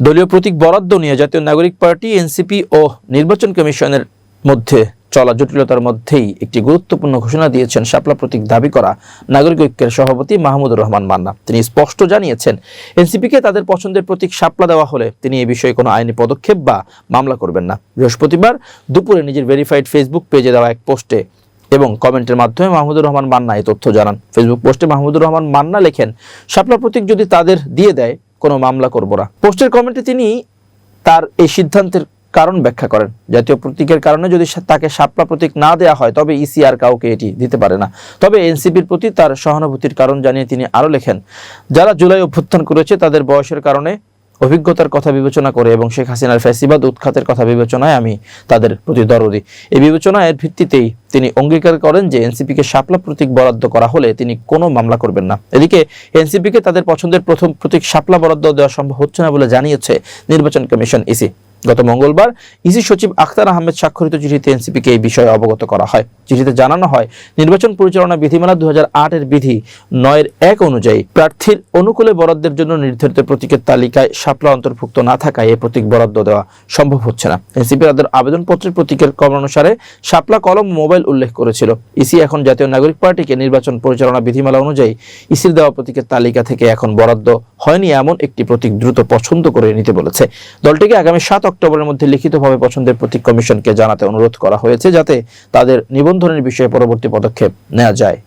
দলীয় প্রতীক বরাদ্দ নিয়ে জাতীয় নাগরিক পার্টি, এনসিপি ও নির্বাচন কমিশনের মধ্যে চলা জটিলতার মধ্যেই একটি গুরুত্বপূর্ণ ঘোষণা দিয়েছেন শাপলা প্রতীক দাবি করা নাগরিক ঐক্যের সভাপতি মাহমুদুর রহমান মান্না। তিনি স্পষ্ট জানিয়েছেন, এনসিপিকে তাদের পছন্দের প্রতীক শাপলা দেওয়া হলে তিনি এ বিষয়ে কোনো আইনি পদক্ষেপ বা মামলা করবেন না। বৃহস্পতিবার দুপুরে নিজের ভেরিফাইড ফেসবুক পেজে দেওয়া এক পোস্টে এবং কমেন্টের মাধ্যমে মাহমুদুর রহমান মান্না এই তথ্য জানান। ফেসবুক পোস্টে মাহমুদুর রহমান মান্না লেখেন, শাপলা প্রতীক যদি তাদের দিয়ে দেয় কোনো মামলা করব না। পোস্টের কমেন্টে তিনি তার এই সিদ্ধান্তের কারণ ব্যাখ্যা করেন। জাতীয় প্রতীকের কারণে যদি তাকে সাপলা প্রতীক না দেয়া হয়, তবে ইসি আর কাউকে এটি দিতে পারে না। তবে এনসিপির প্রতি তার সহানুভূতির কারণ জানিয়ে তিনি আরও লেখেন, যারা জুলাই অভ্যুত্থান করেছে, তাদের বয়সের কারণে অভিজ্ঞতার কথা বিবেচনা করে এবং শেখ হাসিনার ফ্যাসিবাদ উৎখাতের কথা বিবেচনায় আমি তাদের প্রতি দরদি এই বিবেচনায় ভিত্তিতেই তিনি অঙ্গীকার করেন যে এনসিপিকে শাপলা প্রতীক বরাদ্দ করা হলে তিনি কোনো মামলা করবেন না। এদিকে এনসিপিকে তাদের পছন্দের প্রথম প্রতীক শাপলা বরাদ্দ দেওয়া সম্ভব হচ্ছে না বলে জানিয়েছে নির্বাচন কমিশন ইসি। গত মঙ্গলবার ইসি সচিব আখতার আহমেদ স্বাক্ষরিত চিঠিতে এনসিপিকে এই বিষয়ে অবগত করা হয়। চিঠিতে জানানো হয়, নির্বাচন পরিচালনা বিধিমালা দু এর বিধি নয়ের এক অনুযায়ী প্রার্থীর অনুকূলে বরাদ্দের জন্য নির্ধারিত প্রতীকের তালিকায় শাপলা অন্তর্ভুক্ত না থাকায় এই প্রতীক বরাদ্দ দেওয়া সম্ভব হচ্ছে না। এনসিপি তাদের আবেদনপত্রের প্রতীকের কলম অনুসারে শাপলা কলম মোবাইল উল্লেখ করেছিল। ইসি এখন জাতীয় নাগরিক পার্টিকে নির্বাচন পরিচালনা বিধিমালা অনুযায়ী ইসির দেওয়া প্রতীকের তালিকা থেকে এখন বরাদ্দ হয়নি এমন একটি প্রতীক দ্রুত পছন্দ করে নিতে বলেছে। দলটিকে আগামী সাত অক্টোবরের মধ্যে লিখিতভাবে পছন্দের প্রতীক কমিশনকে জানাতে অনুরোধ করা হয়েছে যাতে তাদের নিবন্ধনের বিষয়ে পরবর্তী পদক্ষেপ নেওয়া যায়?